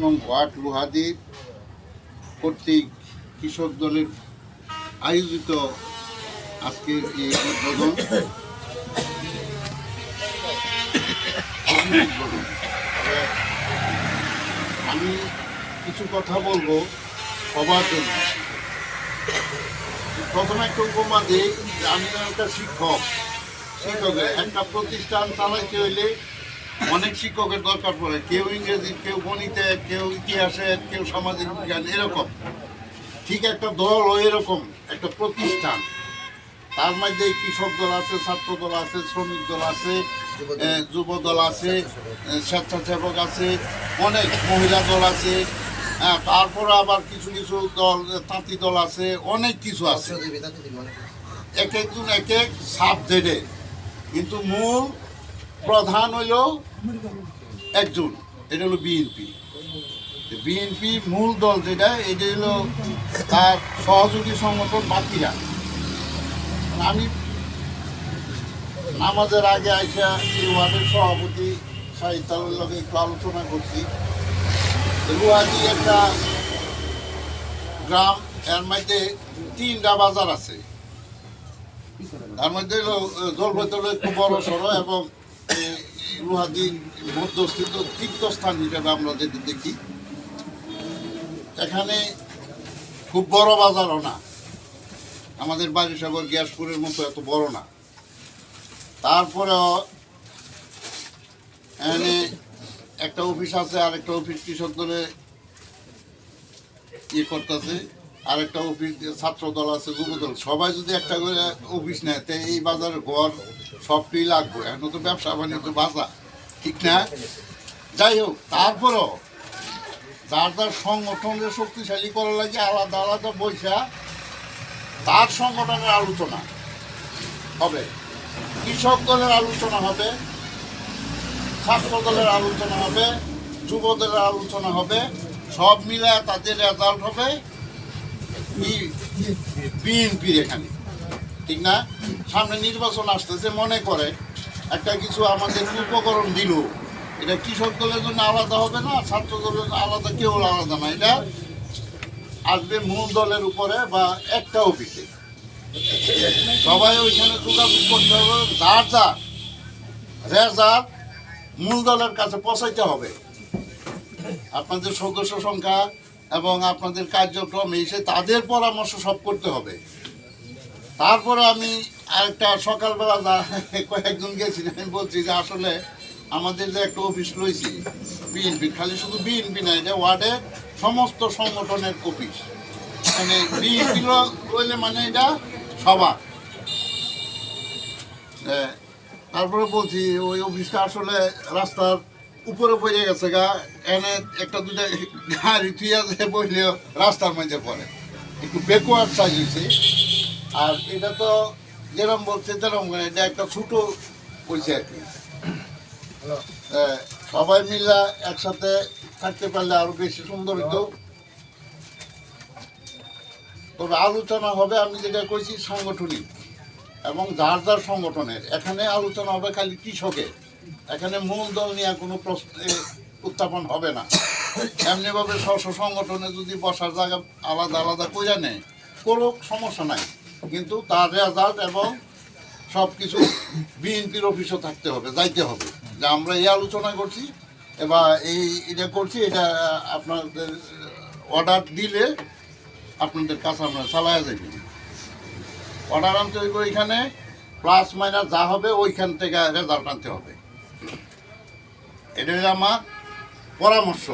নং ওয়ার্ড লোহাদির কর্তৃক কৃষক দলের আয়োজিত আজকের এই উদ্বোধন। আমি কিছু কথা বলব সবার জন্য প্রথমে একটু উপমা দিই আমি একটা শিক্ষক শিক্ষকের একটা প্রতিষ্ঠান চালাইতে হইলে অনেক শিক্ষকের দরকার পড়ে। কেউ ইংরেজি কেউ গণিতে কেউ ইতিহাসে কেউ সামাজিক বিজ্ঞান এরকম। ঠিক একটা দল ও এরকম একটা প্রতিষ্ঠান। তার মধ্যে কৃষক দল আছে ছাত্র দল আছে শ্রমিক দল আছে যুব দল আছে স্বেচ্ছাসেবক আছে অনেক মহিলা দল আছে। হ্যাঁ, তারপরে আবার কিছু কিছু দল তাঁতি দল আছে অনেক কিছু আছে। এক একজন এক এক সাবজেক্টে। কিন্তু মূল প্রধান হইল একজন, এটা হলো বিএনপি বিএনপি মূল দল যেটা, এটা হলো তার সহযোগী সংগঠন বাকিরা। আমি নামাজের আগে আইসা এই ওয়ার্ডের সভাপতি সাহিত্যালের লগে একটু আলোচনা করছি। রুয়াদি একটা গ্রাম, এর মধ্যে তিনটা বাজার আছে। তার মধ্যে হলো জলপৈতল একটু বড় সড়ো এবং রুহাদি মধ্যস্থিত তীর্থস্থান হিসেবে আমরা যেটা দেখি, এখানে খুব বড় বাজারও না। আমাদের বারিসাগর গ্যাসপুরের মতো এত বড় না। তারপরেও এখানে একটা অফিস আছে আর একটা অফিস কৃষক দলে ইয়ে করতেছে। আর একটা অফিস ছাত্র দল আছে যুব দল সবাই যদি একটা করে অফিস নেয়, তো এই বাজারে ঘর সবটাই লাগবে। এখন তো ব্যবসা বাণিজ্য বাজার ঠিক না? যাই হোক, তারপরেও যার যার সংগঠনের শক্তিশালী করা লাগে আলাদা আলাদা বৈশা তার সংগঠনের আলোচনা হবে। কৃষক দলের আলোচনা হবে, ছাত্র দলের আলোচনা হবে যুব দলের আলোচনা হবে, সব মিলে তাদের রেজাল্ট হবে। বিএনপির এখানে ঠিক না সামনে নির্বাচন আসতেছে মনে করে একটা কিছু আমাদের উপকরণ দিল এটা কৃষক দলের জন্য আলাদা হবে না ছাত্র দলের আলাদা কেউ আলাদা না এটা আসবে মূল দলের উপরে বা একটা অফিসে সবাই ওইখানে যোগাযোগ করতে হবে যার যার রেজাল্ট মূল দলের কাছে পৌঁছাইতে হবে আপনাদের সদস্য সংখ্যা এবং আপনাদের কার্যক্রম এসে তাদের পরামর্শ সব করতে হবে। তারপরে আমি আরেকটা সকালবেলা কয়েকজন গেছি আমি বলছি যে আসলে আমাদের যে একটা অফিস রয়েছে, বিএনপি, খালি শুধু বিএনপি না, এটা ওয়ার্ডের সমস্ত সংগঠনের অফিস। মানে বিএনপি রইলে মানে এটা সবার। তারপরে বলছি, ওই অফিসটা আসলে রাস্তার উপরে পড়ে গেছে গা এনে একটা দুটা গাড়ি তুই আছে বললেও রাস্তার মধ্যে পড়ে। একটু বেকওয়ার্ড সাইজ হয়েছে আর এটা তো যেরকম বলছে তেরকম করে এটা একটা ছোটো হয়েছে আর কি। সবাই মিলে একসাথে থাকতে পারলে আরও বেশি সুন্দর হতো তবে আলোচনা হবে আমি যেটা কইছি সাংগঠনিক এবং যার যার সংগঠনের। এখানে আলোচনা হবে খালি কৃষকের। এখানে মূল দল নিয়ে কোনো প্রশ্ন উত্থাপন হবে না। এমনিভাবে স্ব সংগঠনে যদি বসার জায়গা আলাদা আলাদা করে নেয় কোনো সমস্যা নাই। কিন্তু তার রেজাল্ট এবং সব কিছু বিএনপির অফিসও থাকতে হবে, যাইতে হবে। যে আমরা এই আলোচনা করছি এবার এই এটা করছি, এটা আপনাদের অর্ডার দিলে আপনাদের কাছে আমরা চালায়া যাবেন অর্ডার আনতে ওইখানে প্লাস মাইনাস যা হবে ওইখান থেকে রেজাল্ট আনতে হবে। এটা হলো আমার পরামর্শ।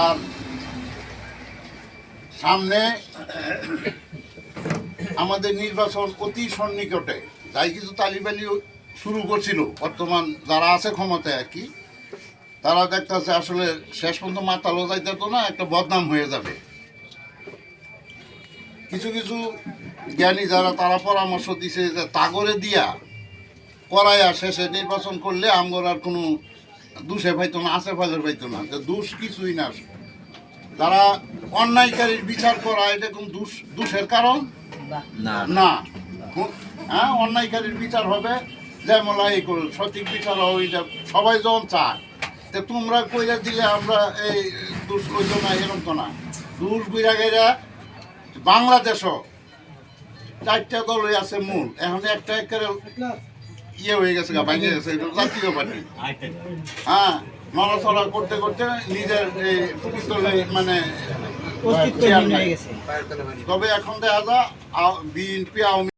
আর সামনে আমাদের নির্বাচন অতি সন্নিকটে, যাই কিছু তালিবালি শুরু করছিল, বর্তমান যারা আছে ক্ষমতায় আর কি, তারা দেখতেছে আসলে শেষ পর্যন্ত মাতালো যাইতে তো না, একটা বদনাম হয়ে যাবে। কিছু কিছু জ্ঞানী যারা তারা পরামর্শ দিছে যে তাগরে দিয়া করাইয়া শেষে নির্বাচন করলে আমগর আর কোনো দুষে পাইতো না আছে ফাইলের পাইতো না। তো দোষ কিছুই না। তারা অন্যায়কারীর বিচার করা এটা কোন দোষ দোষের কারণ? না। না। হ্যাঁ অন্যায়কারীর বিচার হবে যেমন এই করুন সঠিক বিচার হবে এটা সবাই যখন চায় তে তোমরা কইরা দিলে আমরা এই দোষ কইতো না এরকম তো না। দোষ বিরাগেরা বাংলাদেশও চারটা দলই আছে মূল। এখন একটা একেবারে ইয়ে হয়ে গেছে গা ভাঙে গেছে এটা জাতীয় পার্টি হ্যাঁ নড়াচড়া করতে করতে নিজের মানে তবে এখন দেখা যায় বিএনপি আওয়ামী